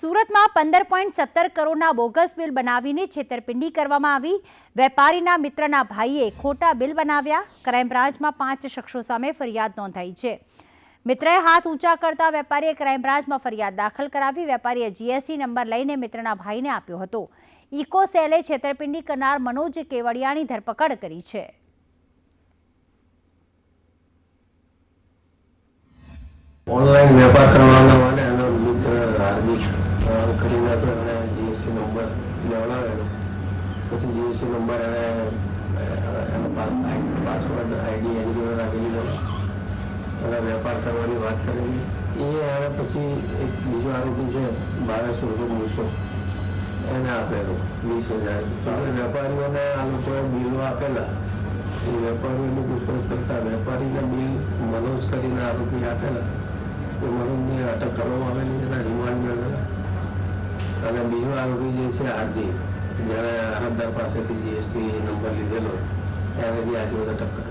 સુરતમાં પંદર પોઈન્ટ સત્તર કરોડના બોગસ બિલ બનાવીને છેતરપિંડી કરવામાં આવી. વેપારીના મિત્રના ભાઈએ ખોટા બિલ બનાવ્યા. ક્રાઇમ બ્રાન્ચમાં પાંચ શખ્સો સામે ફરિયાદ નોંધાઈ છે. મિત્રએ હાથ ઊંચા કરતા વેપારીએ ક્રાઇમ બ્રાન્ચમાં ફરિયાદ દાખલ કરાવી. વેપારીએ જીએસટી નંબર લઈને મિત્રના ભાઈને આપ્યો હતો. ઇકો સેલે છેતરપિંડી કરનાર મનોજ કેવડિયાની ધરપકડ કરી છે. ઓનલાઈન વેપાર નંબર લેવડાવેલો પછી જીએસટી નંબર એણે અ, એનો પાસવર્ડ આઈડી એની જોડે રાખેલી અને વેપાર કરવાની વાત કરેલી એ એણે પછી એક બીજો આરોપી છે બારસો રૂપિયા મૂસો એને આપેલો વીસ હજાર પછી વેપારીઓને આ લોકોએ બિલો આપેલા એ વેપારીઓની પૂછપરછ કરતા વેપારીને બિલ મનોજ કરીને આરોપી આપેલા એ મનોજની અટક કરવામાં આવેલી અને બીજો આરોપી જે છે હાર્દિક જેણે અરજદાર પાસેથી જીએસટી નંબર લીધેલો ત્યારે બી આજે બધા કરેલી